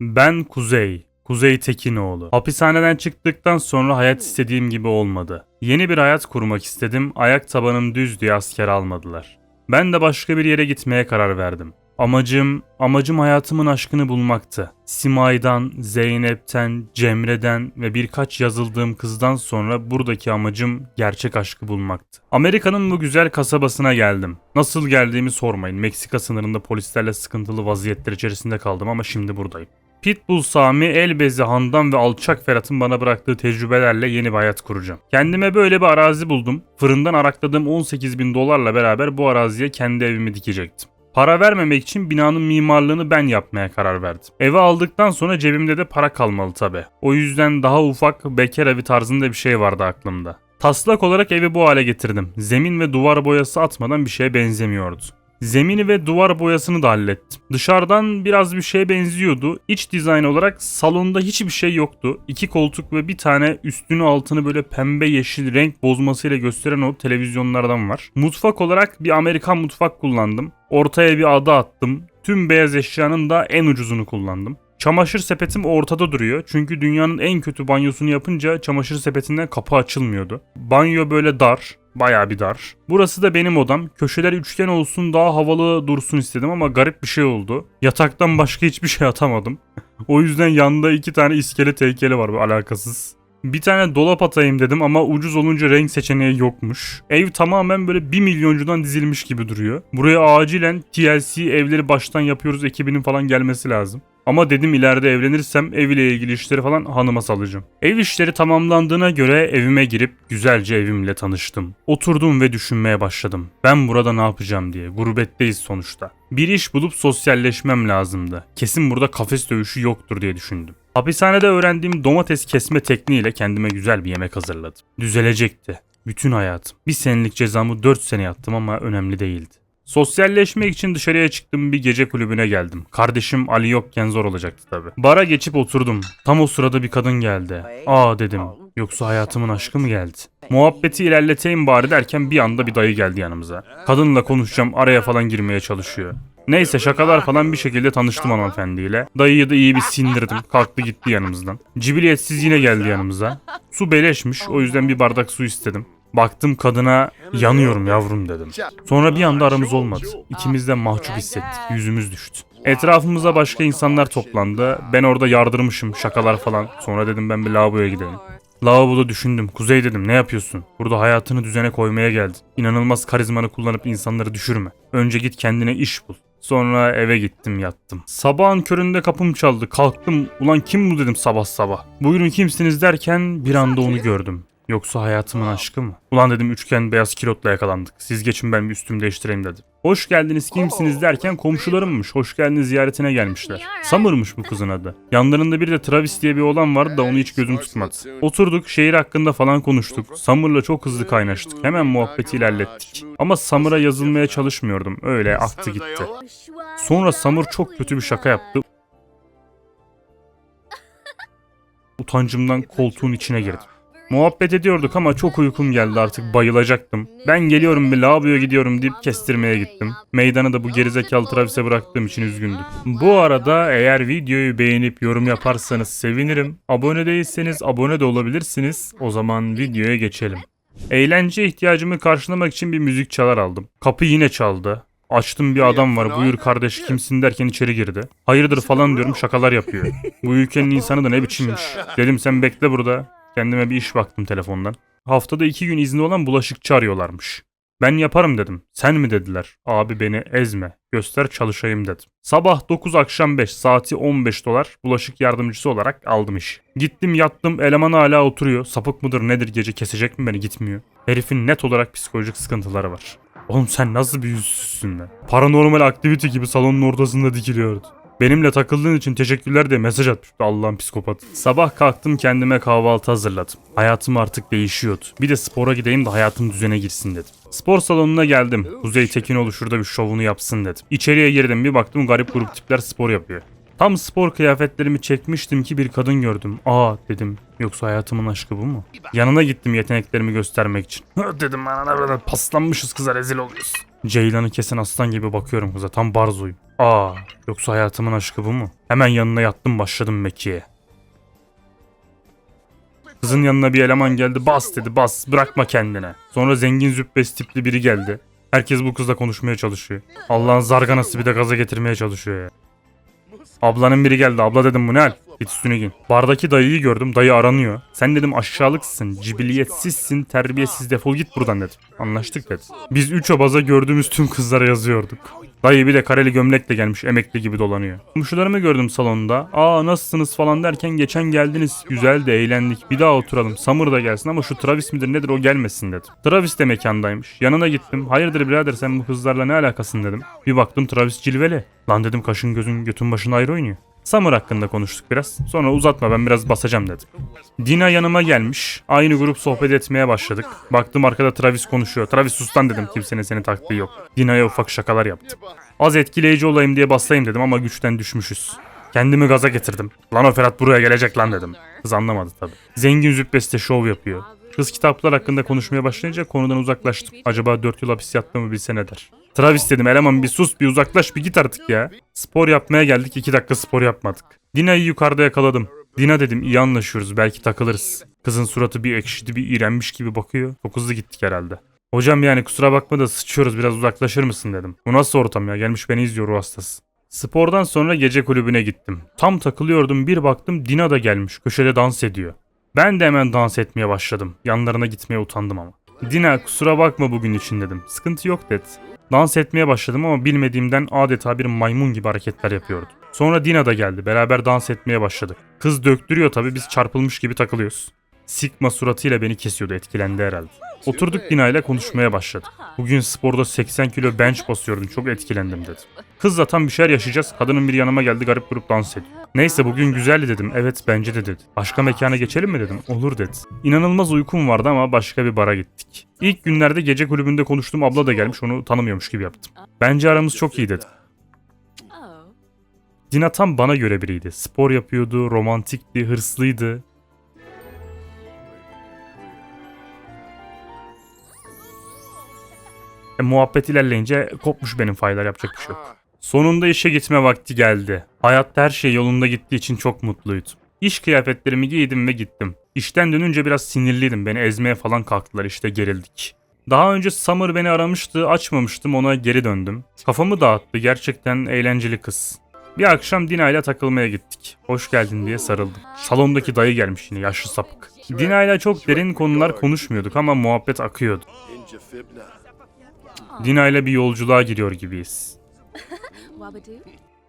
Ben Kuzey. Kuzey Tekinoğlu. Hapishaneden çıktıktan sonra hayat istediğim gibi olmadı. Yeni bir hayat kurmak istedim. Ayak tabanım düz diye asker almadılar. Ben de başka bir yere gitmeye karar verdim. Amacım, amacım hayatımın aşkını bulmaktı. Simay'dan, Zeynep'ten, Cemre'den ve birkaç yazıldığım kızdan sonra buradaki amacım gerçek aşkı bulmaktı. Amerika'nın bu güzel kasabasına geldim. Nasıl geldiğimi sormayın. Meksika sınırında polislerle sıkıntılı vaziyetler içerisinde kaldım ama şimdi buradayım. Pitbull Sami, Elbezi Handan ve Alçak Ferhat'ın bana bıraktığı tecrübelerle yeni bir hayat kuracağım. Kendime böyle bir arazi buldum. Fırından arakladığım 18 bin dolarla beraber bu araziye kendi evimi dikecektim. Para vermemek için binanın mimarlığını ben yapmaya karar verdim. Evi aldıktan sonra cebimde de para kalmalı tabi. O yüzden daha ufak bekar evi tarzında bir şey vardı aklımda. Taslak olarak evi bu hale getirdim. Zemin ve duvar boyası atmadan bir şeye benzemiyordu. Zemini ve duvar boyasını da hallettim. Dışarıdan biraz bir şeye benziyordu. İç dizayn olarak salonda hiçbir şey yoktu. İki koltuk ve bir tane üstünü altını böyle pembe yeşil renk bozmasıyla gösteren o televizyonlardan var. Mutfak olarak bir Amerikan mutfak kullandım. Ortaya bir ada attım. Tüm beyaz eşyanın da en ucuzunu kullandım. Çamaşır sepetim ortada duruyor. Çünkü dünyanın en kötü banyosunu yapınca çamaşır sepetinden kapı açılmıyordu. Banyo böyle dar. Bayağı bir dar. Burası da benim odam. Köşeler üçgen olsun daha havalı dursun istedim ama garip bir şey oldu. Yataktan başka hiçbir şey atamadım. o yüzden yanında iki tane iskelet heykeli var bu alakasız. Bir tane dolap atayım dedim ama ucuz olunca renk seçeneği yokmuş. Ev tamamen böyle 1 milyoncudan dizilmiş gibi duruyor. Buraya acilen TLC evleri baştan yapıyoruz ekibinin falan gelmesi lazım. Ama dedim ileride evlenirsem ev ile ilgili işleri falan hanıma salacağım. Ev işleri tamamlandığına göre evime girip güzelce evimle tanıştım. Oturdum ve düşünmeye başladım. Ben burada ne yapacağım diye. Gurbetteyiz sonuçta. Bir iş bulup sosyalleşmem lazımdı. Kesin burada kafes dövüşü yoktur diye düşündüm. Hapishanede öğrendiğim domates kesme tekniğiyle kendime güzel bir yemek hazırladım. Düzelecekti. Bütün hayatım. Bir senelik cezamı 4 sene yattım ama önemli değildi. Sosyalleşmek için dışarıya çıktım bir gece kulübüne geldim. Kardeşim Ali yokken zor olacaktı tabi. Bara geçip oturdum. Tam o sırada bir kadın geldi. Aa dedim. Yoksa hayatımın aşkı mı geldi? Muhabbeti ilerleteyim bari derken bir anda bir dayı geldi yanımıza. Kadınla konuşacağım araya falan girmeye çalışıyor. Neyse şakalar falan bir şekilde tanıştım hanımefendiyle. Dayıyı da iyi bir sindirdim. Kalktı gitti yanımızdan. Cibiliyetsiz yine geldi yanımıza. Su beleşmiş o yüzden bir bardak su istedim. Baktım kadına yanıyorum yavrum dedim. Sonra bir anda aramız olmadı. İkimiz de mahcup hissettik. Yüzümüz düştü. Etrafımıza başka insanlar toplandı. Ben orada yardırmışım şakalar falan. Sonra dedim ben bir lavaboya gidelim. Lavaboda düşündüm. Kuzey dedim ne yapıyorsun? Burada hayatını düzene koymaya geldin. İnanılmaz karizmanı kullanıp insanları düşürme. Önce git kendine iş bul. Sonra eve gittim yattım. Sabahın köründe kapım çaldı. Kalktım. Ulan kim bu dedim sabah sabah. Buyurun kimsiniz derken bir anda onu gördüm. Yoksa hayatımın aşkı mı? Ulan dedim üçgen beyaz kilotla yakalandık. Siz geçin ben bir üstümü değiştireyim dedim. Hoş geldiniz kimsiniz derken komşularımmış. Hoş geldiniz ziyaretine gelmişler. Summer'mış bu kızın adı. Yanlarında bir de Travis diye bir oğlan vardı da onu hiç gözüm tutmadı. Oturduk şehir hakkında falan konuştuk. Summer'la çok hızlı kaynaştık. Hemen muhabbeti ilerlettik. Ama Summer'a yazılmaya çalışmıyordum. Öyle aktı gitti. Sonra Summer çok kötü bir şaka yaptı. Utancımdan koltuğun içine girdim. Muhabbet ediyorduk ama çok uykum geldi artık bayılacaktım. Ben geliyorum bir lavaboya gidiyorum deyip kestirmeye gittim. Meydanı da bu gerizekalı Travis'e bıraktığım için üzgündüm. Bu arada eğer videoyu beğenip yorum yaparsanız sevinirim. Abone değilseniz abone de olabilirsiniz. O zaman videoya geçelim. Eğlence ihtiyacımı karşılamak için bir müzik çalar aldım. Kapı yine çaldı. Açtım bir adam var buyur kardeş kimsin derken içeri girdi. Hayırdır falan diyorum şakalar yapıyor. Bu ülkenin insanı da ne biçimmiş. Dedim sen bekle burada. Kendime bir iş baktım telefondan. Haftada iki gün izni olan bulaşıkçı arıyorlarmış. Ben yaparım dedim. Sen mi dediler? Abi beni ezme. Göster çalışayım dedim. Sabah 9 akşam 5 saati 15 dolar bulaşık yardımcısı olarak aldım iş. Gittim yattım eleman hala oturuyor. Sapık mıdır nedir gece kesecek mi beni gitmiyor. Herifin net olarak psikolojik sıkıntıları var. Oğlum sen nasıl bir yüzsüzsün lan? Paranormal aktivite gibi salonun ortasında dikiliyordu. Benimle takıldığın için teşekkürler diye mesaj atmıştı Allah'ın psikopat. Sabah kalktım kendime kahvaltı hazırladım. Hayatım artık değişiyordu. Bir de spora gideyim de hayatım düzene girsin dedim. Spor salonuna geldim. Kuzey Tekinoğlu şurada bir şovunu yapsın dedim. İçeriye girdim bir baktım garip grup tipler spor yapıyor. Tam spor kıyafetlerimi çekmiştim ki bir kadın gördüm. Aa dedim. Yoksa hayatımın aşkı bu mu? Yanına gittim yeteneklerimi göstermek için. Dedim anana paslanmışız kıza rezil oluyoruz. Ceylan'ı kesen aslan gibi bakıyorum kıza tam barzoyum. Aa, yoksa hayatımın aşkı bu mu? Hemen yanına yattım başladım Mekke'ye. Kızın yanına bir eleman geldi bas dedi bas bırakma kendine. Sonra zengin züppes tipli biri geldi. Herkes bu kızla konuşmaya çalışıyor. Allah'ın zarganası bir de gaza getirmeye çalışıyor ya. Ablanın biri geldi abla dedim bu ne hal? Git üstüne giyin. Bardaki dayıyı gördüm dayı aranıyor. Sen dedim aşağılıksın, cibiliyetsizsin, terbiyesiz defol git buradan dedim. Anlaştık dedi. Biz üç obaza gördüğümüz tüm kızlara yazıyorduk. Dayı bir de kareli gömlekle gelmiş emekli gibi dolanıyor. Komşularımı gördüm salonda. Aa nasılsınız falan derken geçen geldiniz. Güzel de eğlendik. Bir daha oturalım. Samur da gelsin ama şu Travis midir nedir o gelmesin dedim. Travis de mekandaymış. Yanına gittim. Hayırdır birader sen bu kızlarla ne alakasın dedim. Bir baktım Travis cilveli. Lan dedim kaşın gözün götün başın ayrı oynuyor. Samur hakkında konuştuk biraz. Sonra uzatma ben biraz basacağım dedim. Dina yanıma gelmiş. Aynı grup sohbet etmeye başladık. Baktım arkada Travis konuşuyor. Travis sustan dedim kimsenin seni taktığı yok. Dina'ya ufak şakalar yaptım. Az etkileyici olayım diye basayım dedim ama güçten düşmüşüz. Kendimi gaza getirdim. Lan o Ferhat buraya gelecek lan dedim. Kız anlamadı tabi. Zengin züppesi de şov yapıyor. Kız kitaplar hakkında konuşmaya başlayınca konudan uzaklaştım. Acaba 4 yıl hapis yattığımı bilse ne der. Travis dedim eleman bir sus bir uzaklaş bir git artık ya. Spor yapmaya geldik 2 dakika spor yapmadık. Dina'yı yukarıda yakaladım. Dina dedim iyi anlaşıyoruz belki takılırız. Kızın suratı bir ekşidi bir iğrenmiş gibi bakıyor. Çok hızlı gittik herhalde. Hocam yani kusura bakma da sıçıyoruz biraz uzaklaşır mısın dedim. Bu nasıl ortam ya gelmiş beni izliyor ruh hastası. Spordan sonra gece kulübüne gittim. Tam takılıyordum bir baktım Dina da gelmiş köşede dans ediyor. Ben de hemen dans etmeye başladım. Yanlarına gitmeye utandım ama. Dina kusura bakma bugün için dedim. Sıkıntı yok dedi. Dans etmeye başladım ama bilmediğimden adeta bir maymun gibi hareketler yapıyordu. Sonra Dina da geldi. Beraber dans etmeye başladık. Kız döktürüyor tabii biz çarpılmış gibi takılıyoruz. Sigma suratıyla beni kesiyordu etkilendi herhalde. Oturduk Dina ile konuşmaya başladık. Bugün sporda 80 kilo bench basıyordum çok etkilendim dedi. Kızla tam bir şeyler yaşayacağız. Kadının bir yanıma geldi garip grup dans ediyor. Neyse bugün güzeldi dedim. Evet bence de dedi. Başka mekana geçelim mi dedim. Olur dedi. İnanılmaz uykum vardı ama başka bir bara gittik. İlk günlerde gece kulübünde konuştuğum abla da gelmiş onu tanımıyormuş gibi yaptım. Bence aramız çok iyi dedim. Dina tam bana göre biriydi. Spor yapıyordu, romantikti, hırslıydı. E, muhabbet ilerleyince kopmuş benim faylar yapacak bir şey yok. Sonunda işe gitme vakti geldi. Hayatta her şey yolunda gittiği için çok mutluydum. İş kıyafetlerimi giydim ve gittim. İşten dönünce biraz sinirliydim. Beni ezmeye falan kalktılar işte gerildik. Daha önce Summer beni aramıştı, açmamıştım ona geri döndüm. Kafamı dağıttı gerçekten eğlenceli kız. Bir akşam Dina ile takılmaya gittik. Hoş geldin diye sarıldım. Salondaki dayı gelmiş yine yaşlı sapık. Dina ile çok derin konular konuşmuyorduk ama muhabbet akıyordu. Dina ile bir yolculuğa giriyor gibiyiz.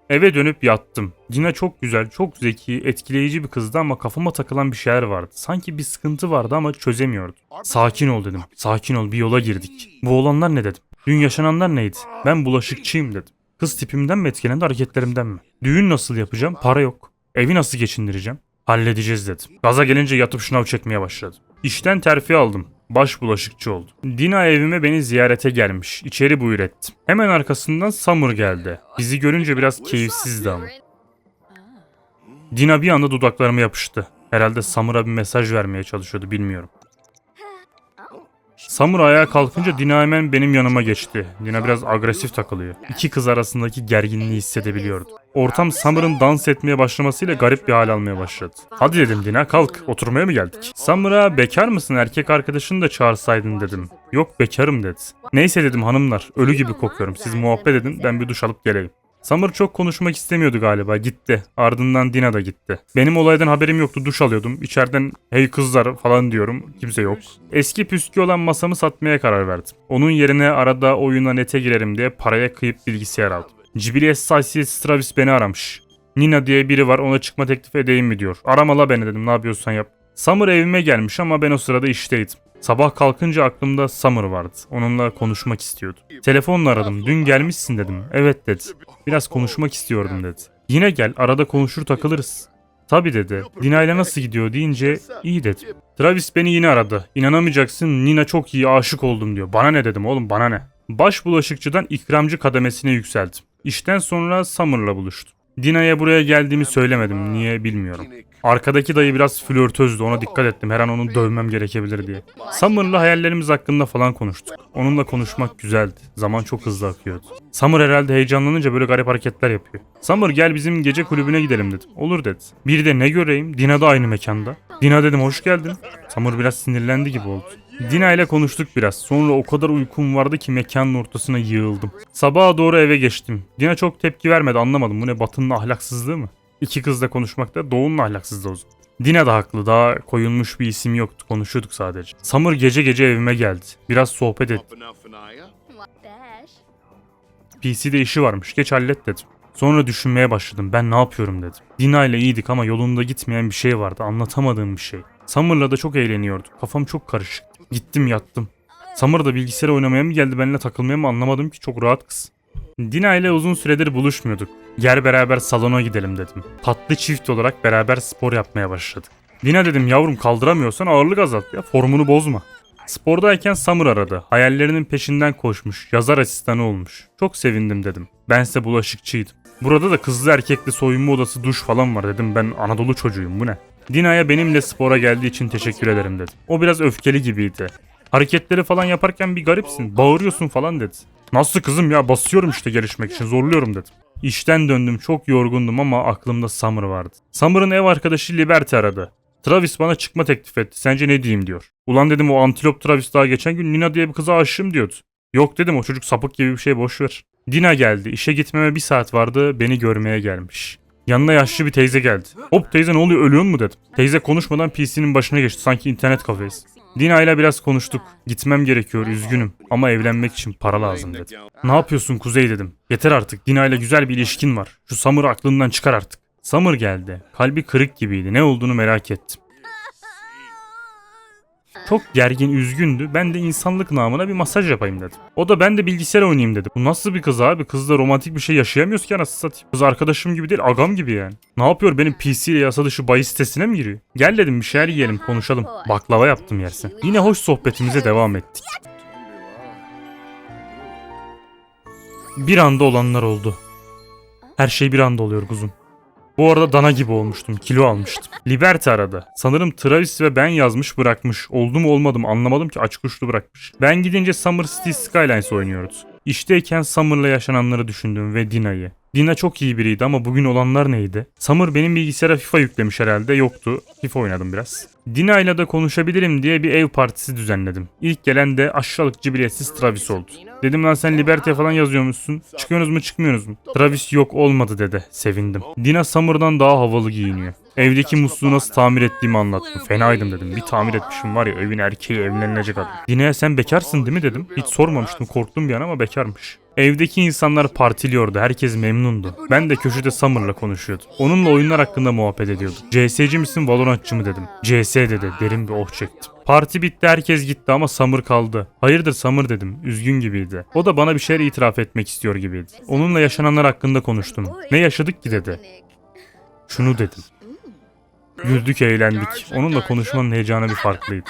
Eve dönüp yattım. Dina çok güzel, çok zeki, etkileyici bir kızdı ama kafama takılan bir şeyler vardı. Sanki bir sıkıntı vardı ama çözemiyordum. Sakin ol dedim. Sakin ol bir yola girdik. Bu olanlar ne dedim. Dün yaşananlar neydi? Ben bulaşıkçıyım dedim. Kız tipimden mi etkilendi hareketlerimden mi? Düğün nasıl yapacağım? Para yok. Evi nasıl geçindireceğim? Halledeceğiz dedim. Gaza gelince yatıp şınav çekmeye başladım. İşten terfi aldım. Baş bulaşıkçı oldum. Dina evime beni ziyarete gelmiş. İçeri buyur ettim. Hemen arkasından Samur geldi. Bizi görünce biraz keyifsizdi ama. Dina bir anda dudaklarıma yapıştı. Herhalde Samur'a bir mesaj vermeye çalışıyordu bilmiyorum. Samur ayağa kalkınca Dina hemen benim yanıma geçti. Dina biraz agresif takılıyor. İki kız arasındaki gerginliği hissedebiliyordu. Ortam Samur'un dans etmeye başlamasıyla garip bir hal almaya başladı. Hadi dedim Dina kalk oturmaya mı geldik? Samur'a bekar mısın erkek arkadaşını da çağırsaydın dedim. Yok bekarım dedi. Neyse dedim hanımlar ölü gibi kokuyorum siz muhabbet edin ben bir duş alıp geleyim. Summer çok konuşmak istemiyordu galiba gitti. Ardından Dina da gitti. Benim olaydan haberim yoktu duş alıyordum. İçeriden hey kızlar falan diyorum. Kimse yok. Eski püskü olan masamı satmaya karar verdim. Onun yerine arada oyuna nete girerim diye paraya kıyıp bilgisayar aldım. Cibiliyet haysiyet Travis beni aramış. Nina diye biri var ona çıkma teklif edeyim mi diyor. Aramala beni dedim ne yapıyorsan yap. Summer evime gelmiş ama ben o sırada işteydim. Sabah kalkınca aklımda Summer vardı. Onunla konuşmak istiyordum. Telefonla aradım. Dün gelmişsin dedim. Evet dedi. Biraz konuşmak istiyordum dedi. Yine gel arada konuşur takılırız. Tabi dedi. Dina ile nasıl gidiyor deyince iyi dedi. Travis beni yine aradı. İnanamayacaksın Nina çok iyi aşık oldum diyor. Bana ne dedim oğlum bana ne. Baş bulaşıkçıdan ikramcı kademesine yükseldim. İşten sonra Summer'la buluştum. Dina'ya buraya geldiğimi söylemedim. Niye bilmiyorum. Arkadaki dayı biraz flörtözdü. Ona dikkat ettim. Her an onu dövmem gerekebilir diye. Summer'la hayallerimiz hakkında falan konuştuk. Onunla konuşmak güzeldi. Zaman çok hızlı akıyordu. Summer herhalde heyecanlanınca böyle garip hareketler yapıyor. Summer gel bizim gece kulübüne gidelim dedim. Olur dedi. Bir de ne göreyim? Dina da aynı mekanda. Dina dedim hoş geldin. Summer biraz sinirlendi gibi oldu. Dina ile konuştuk biraz. Sonra o kadar uykum vardı ki mekanın ortasına yığıldım. Sabaha doğru eve geçtim. Dina çok tepki vermedi anlamadım. Bu ne Batı'nın ahlaksızlığı mı? İki kızla konuşmakta Doğu'nun ahlaksızlığı o. Dina da haklı. Daha koyulmuş bir isim yoktu. Konuşuyorduk sadece. Summer gece gece evime geldi. Biraz sohbet ettik. PC'de işi varmış. Geç hallet dedim. Sonra düşünmeye başladım. Ben ne yapıyorum dedim. Dina ile iyiydik ama yolunda gitmeyen bir şey vardı. Anlatamadığım bir şey. Summer'la da çok eğleniyorduk. Kafam çok karışık. Gittim yattım. Summer da bilgisayara oynamaya mı geldi benimle takılmaya mı anlamadım ki çok rahat kız. Dina ile uzun süredir buluşmuyorduk. Gel beraber salona gidelim dedim. Tatlı çift olarak beraber spor yapmaya başladık. Dina dedim yavrum kaldıramıyorsan ağırlık azalt ya formunu bozma. Spordayken Summer aradı. Hayallerinin peşinden koşmuş. Yazar asistanı olmuş. Çok sevindim dedim. Bense bulaşıkçıydım. Burada da kızlı erkekli soyunma odası duş falan var dedim. Ben Anadolu çocuğuyum bu ne? Dina'ya benimle spora geldiği için teşekkür ederim dedim. O biraz öfkeli gibiydi. Hareketleri falan yaparken bir garipsin. Bağırıyorsun falan dedi. Nasıl kızım ya basıyorum işte gelişmek için zorluyorum dedim. İşten döndüm çok yorgundum ama aklımda Summer vardı. Summer'ın ev arkadaşı Liberty aradı. Travis bana çıkma teklif etti. Sence ne diyeyim diyor. Ulan dedim o antilop Travis daha geçen gün Nina diye bir kıza aşığım diyordu. Yok dedim o çocuk sapık gibi bir şey boş ver. Dina geldi. İşe gitmeme bir saat vardı. Beni görmeye gelmiş. Yanına yaşlı bir teyze geldi. Hop teyze ne oluyor ölüyor mu dedim. Teyze konuşmadan PC'nin başına geçti. Sanki internet kafeyiz. Dina ile biraz konuştuk. Gitmem gerekiyor üzgünüm ama evlenmek için para lazım dedi. Ne yapıyorsun Kuzey dedim. Yeter artık Dina ile güzel bir ilişkin var. Şu Summer'ı aklından çıkar artık. Summer geldi. Kalbi kırık gibiydi. Ne olduğunu merak ettim. Çok gergin, üzgündü. Ben de insanlık namına bir masaj yapayım dedim. O da ben de bilgisayar oynayayım dedi. Bu nasıl bir kız abi? Kızla romantik bir şey yaşayamıyoruz ki anasını satayım. Kız arkadaşım gibi değil, agam gibi yani. Ne yapıyor? Benim PC ile yasa dışı bahis sitesine mi giriyor? Gel dedim bir şeyler yiyelim, konuşalım. Baklava yaptım yersin. Yine hoş sohbetimize devam ettik. Bir anda olanlar oldu. Her şey bir anda oluyor kuzum. Bu arada dana gibi olmuştum. Kilo almıştım. Liberty aradı. Sanırım Travis ve ben yazmış bırakmış. Oldu mu olmadı mı anlamadım ki açık uçlu bırakmış. Ben gidince Summer City Skylines oynuyoruz. İşteyken Summer'la yaşananları düşündüm ve Dina'yı. Dina çok iyi biriydi ama bugün olanlar neydi? Summer benim bilgisayara FIFA yüklemiş herhalde. Yoktu. FIFA oynadım biraz. Dina ile de konuşabilirim diye bir ev partisi düzenledim. İlk gelen de aşağılık cibiliyetsiz Travis oldu. Dedim lan sen Liberty'ye falan yazıyormuşsun. Çıkıyorsunuz mu çıkmıyorsunuz mu? Travis yok olmadı dedi. Sevindim. Dina Summer'dan daha havalı giyiniyor. Evdeki musluğu nasıl tamir ettiğimi anlattım. Fenaydım dedim. Bir tamir etmişim var ya evin erkeği evlenilecek adam. Dina'ya sen bekarsın değil mi dedim. Hiç sormamıştım korktum bir an ama bekarmış. Evdeki insanlar partiliyordu. Herkes memnundu. Ben de köşede Summer'la konuşuyordum. Onunla oyunlar hakkında muhabbet ediyordum. CS'ci misin Valorantçı mı dedim. CS dedi. Derin bir oh çektim. Parti bitti herkes gitti ama Summer kaldı. Hayırdır Summer dedim. Üzgün gibiydi. O da bana bir şeyler itiraf etmek istiyor gibiydi. Onunla yaşananlar hakkında konuştum. Ne yaşadık ki dedi. Şunu dedim. Güldük eğlendik. Onunla konuşmanın heyecanı bir farklıydı.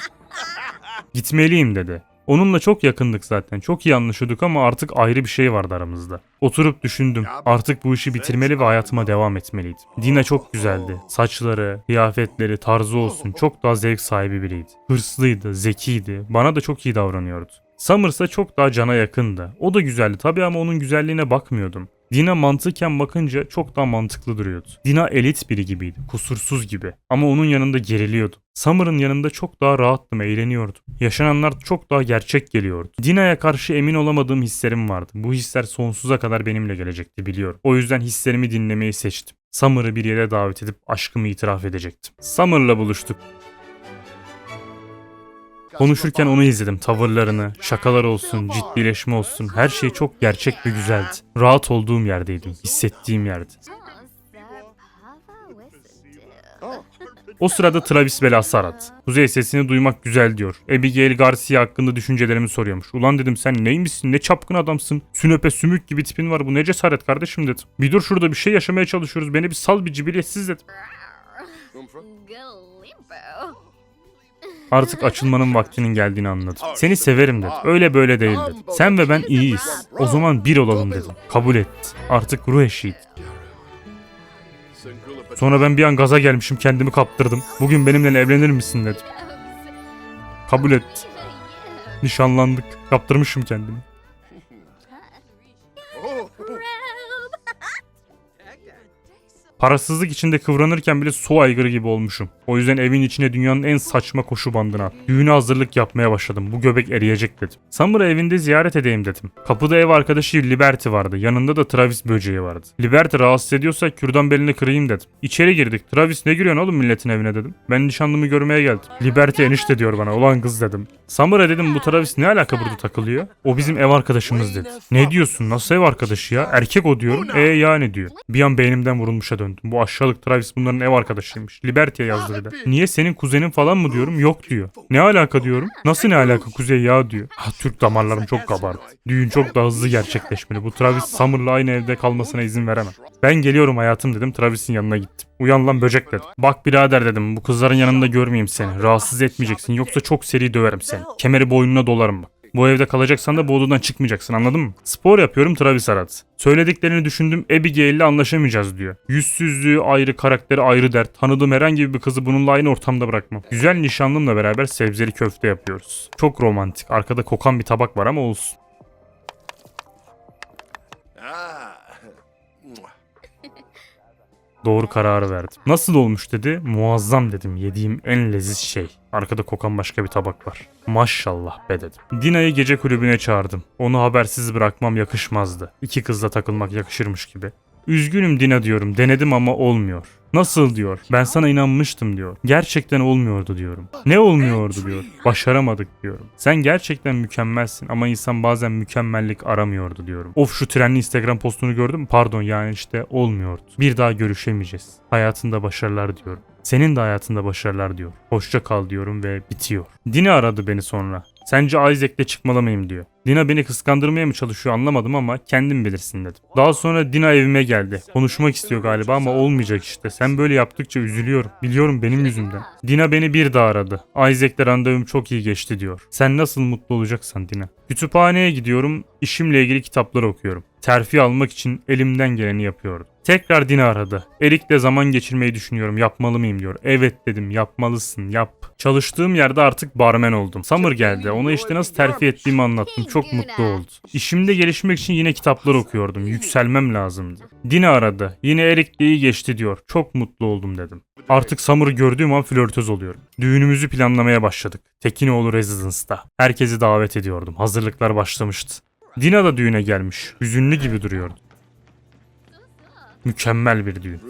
Gitmeliyim dedi. Onunla çok yakındık zaten. Çok iyi anlaşıyorduk ama artık ayrı bir şey vardı aramızda. Oturup düşündüm. Artık bu işi bitirmeli ve hayatıma devam etmeliydim. Dina çok güzeldi. Saçları, kıyafetleri, tarzı olsun çok daha zevk sahibi biriydi. Hırslıydı, zekiydi. Bana da çok iyi davranıyordu. Summer ise çok daha cana yakındı. O da güzeldi tabii ama onun güzelliğine bakmıyordum. Dina mantıken bakınca çok daha mantıklı duruyordu. Dina elit biri gibiydi, kusursuz gibi. Ama onun yanında geriliyordum. Summer'ın yanında çok daha rahattım, eğleniyordum. Yaşananlar çok daha gerçek geliyordu. Dina'ya karşı emin olamadığım hislerim vardı. Bu hisler sonsuza kadar benimle gelecekti biliyorum. O yüzden hislerimi dinlemeyi seçtim. Summer'ı bir yere davet edip aşkımı itiraf edecektim. Summer'la buluştuk. Konuşurken onu izledim. Tavırlarını, şakalar olsun, ciddileşme olsun. Her şey çok gerçek ve güzeldi. Rahat olduğum yerdeydim. Hissettiğim yerde. O sırada Travis belası aradı. Kuzey sesini duymak güzel diyor. Abigail Garcia hakkında düşüncelerimi soruyormuş. Ulan dedim sen neymişsin ne çapkın adamsın. Sünöpe sümük gibi tipin var bu ne cesaret kardeşim dedim. Bir dur şurada bir şey yaşamaya çalışıyoruz beni bir sal bir cibiliyetsiz dedim. Artık açılmanın vaktinin geldiğini anladım. Seni severim dedi. Öyle böyle değil dedi. Sen ve ben iyiyiz. O zaman bir olalım dedim. Kabul etti. Artık ruh eşiydi. Sonra ben bir an gaza gelmişim kendimi kaptırdım. Bugün benimle evlenir misin dedim. Kabul etti. Nişanlandık. Kaptırmışım kendimi. Parasızlık içinde kıvranırken bile su aygırı gibi olmuşum. O yüzden evin içine dünyanın en saçma koşu bandına. Düğüne hazırlık yapmaya başladım. Bu göbek eriyecek dedim. Summer'ı evinde ziyaret edeyim dedim. Kapıda ev arkadaşı Liberty vardı. Yanında da Travis böceği vardı. Liberty rahatsız ediyorsa kürdan belini kırayım dedim. İçeri girdik. Travis ne giriyorsun oğlum milletin evine dedim. Ben nişanlımı görmeye geldim. Liberty enişte diyor bana. Ulan kız dedim. Summer'a dedim bu Travis ne alaka burada takılıyor? O bizim ev arkadaşımız dedi. Ne diyorsun? Nasıl ev arkadaşı ya? Erkek o diyorum. E yani diyor. Bir an beynimden vurulmuşa döndüm. Bu aşağılık Travis bunların ev arkadaşıymış. Liberty'ye yazdı bir de. Niye senin kuzenin falan mı diyorum? Yok diyor. Ne alaka diyorum. Nasıl ne alaka kuzey ya diyor. Ah Türk damarlarım çok kabardı. Düğün çok daha hızlı gerçekleşmeli. Bu Travis Summer'la aynı evde kalmasına izin veremem. Ben geliyorum hayatım dedim. Travis'in yanına gittim. Uyan lan böcek dedim. Bak birader dedim. Bu kızların yanında görmeyeyim seni. Rahatsız etmeyeceksin. Yoksa çok seri döverim seni. Kemeri boynuna dolarım bak. Bu evde kalacaksan da bu odadan çıkmayacaksın anladın mı? Spor yapıyorum Travis aradı. Söylediklerini düşündüm Abigail ile anlaşamayacağız diyor. Yüzsüzlüğü ayrı karakteri ayrı dert. Tanıdığım herhangi bir kızı bununla aynı ortamda bırakmam. Güzel nişanlımla beraber sebzeli köfte yapıyoruz. Çok romantik. Arkada kokan bir tabak var ama olsun. Doğru kararı verdim. Nasıl olmuş dedi. Muazzam dedim. Yediğim en leziz şey. Arkada kokan başka bir tabak var. Maşallah be dedim. Dina'yı gece kulübüne çağırdım. Onu habersiz bırakmam yakışmazdı. İki kızla takılmak yakışırmış gibi. Üzgünüm Dina diyorum. Denedim ama olmuyor. Nasıl diyor. Ben sana inanmıştım diyor. Gerçekten olmuyordu diyorum. Ne olmuyordu diyor. Başaramadık diyorum. Sen gerçekten mükemmelsin ama insan bazen mükemmellik aramıyordu diyorum. Of şu trenli Instagram postunu gördün mü? Pardon yani işte olmuyordu. Bir daha görüşemeyeceğiz. Hayatında başarılar diyorum. Senin de hayatında başarılar diyor. Hoşça kal diyorum ve bitiyor. Dina aradı beni sonra. Sence Isaac'le çıkmalı mıyım diyor. Dina beni kıskandırmaya mı çalışıyor anlamadım ama kendin bilirsin dedim. Daha sonra Dina evime geldi. Konuşmak istiyor galiba ama olmayacak işte. Sen böyle yaptıkça üzülüyorum. Biliyorum benim yüzümden. Dina beni bir daha aradı. Isaac'le randevum çok iyi geçti diyor. Sen nasıl mutlu olacaksan Dina. Kütüphaneye gidiyorum. işimle ilgili kitaplar okuyorum. Terfi almak için elimden geleni yapıyorum. Tekrar Dina aradı. Erik'le zaman geçirmeyi düşünüyorum. Yapmalı mıyım diyor. Evet dedim. Yapmalısın. Yap. Çalıştığım yerde artık barmen oldum. Summer geldi. Ona işte nasıl terfi ettiğimi anlattım. Çok mutlu oldu. İşimde gelişmek için yine kitaplar okuyordum. Yükselmem lazımdı. Dina aradı. Yine Erik'le iyi geçti diyor. Çok mutlu oldum dedim. Artık Summer'ı gördüğüm an flörtöz oluyorum. Düğünümüzü planlamaya başladık. Tekinoğlu Residence'da. Herkesi davet ediyordum. Hazırlıklar başlamıştı. Dina da düğüne gelmiş. Hüzünlü gibi duruyordu. Mükemmel bir düğün.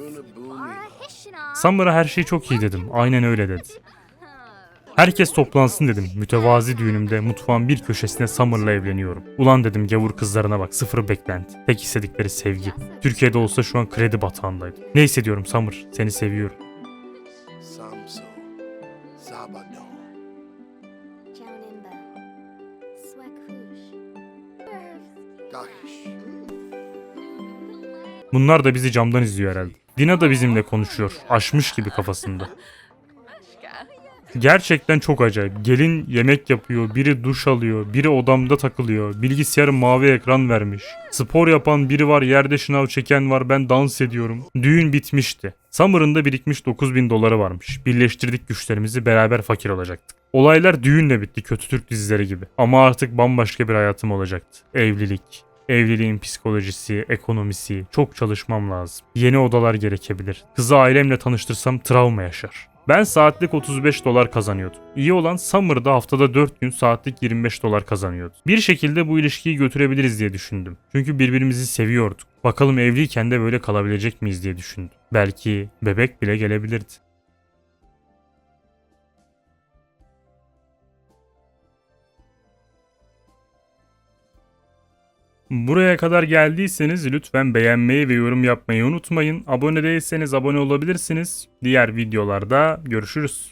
Summer'a her şey çok iyi dedim. Aynen öyle dedi. Herkes toplansın dedim. Mütevazi düğünümde mutfağın bir köşesine Summer'la evleniyorum. Ulan dedim gavur kızlarına bak sıfır beklenti. Tek istedikleri sevgi. Türkiye'de olsa şu an kredi batağındaydım. Ne hissediyorum Summer? Seni seviyorum. Bunlar da bizi camdan izliyor herhalde. Dina da bizimle konuşuyor. Aşmış gibi kafasında. Gerçekten çok acayip. Gelin yemek yapıyor, biri duş alıyor, biri odamda takılıyor. Bilgisayarı mavi ekran vermiş. Spor yapan biri var, yerde şınav çeken var, ben dans ediyorum. Düğün bitmişti. Summer'ın da birikmiş 9000 doları varmış. Birleştirdik güçlerimizi beraber fakir olacaktık. Olaylar düğünle bitti kötü Türk dizileri gibi. Ama artık bambaşka bir hayatım olacaktı. Evlilik, Evliliğin psikolojisi, ekonomisi, çok çalışmam lazım. Yeni odalar gerekebilir. Kızı ailemle tanıştırsam travma yaşar. Ben saatlik 35 dolar kazanıyordum. İyi olan Summer'da haftada 4 gün saatlik 25 dolar kazanıyordu. Bir şekilde bu ilişkiyi götürebiliriz diye düşündüm. Çünkü birbirimizi seviyorduk. Bakalım evliyken de böyle kalabilecek miyiz diye düşündüm. Belki bebek bile gelebilirdi. Buraya kadar geldiyseniz lütfen beğenmeyi ve yorum yapmayı unutmayın. Abone değilseniz abone olabilirsiniz. Diğer videolarda görüşürüz.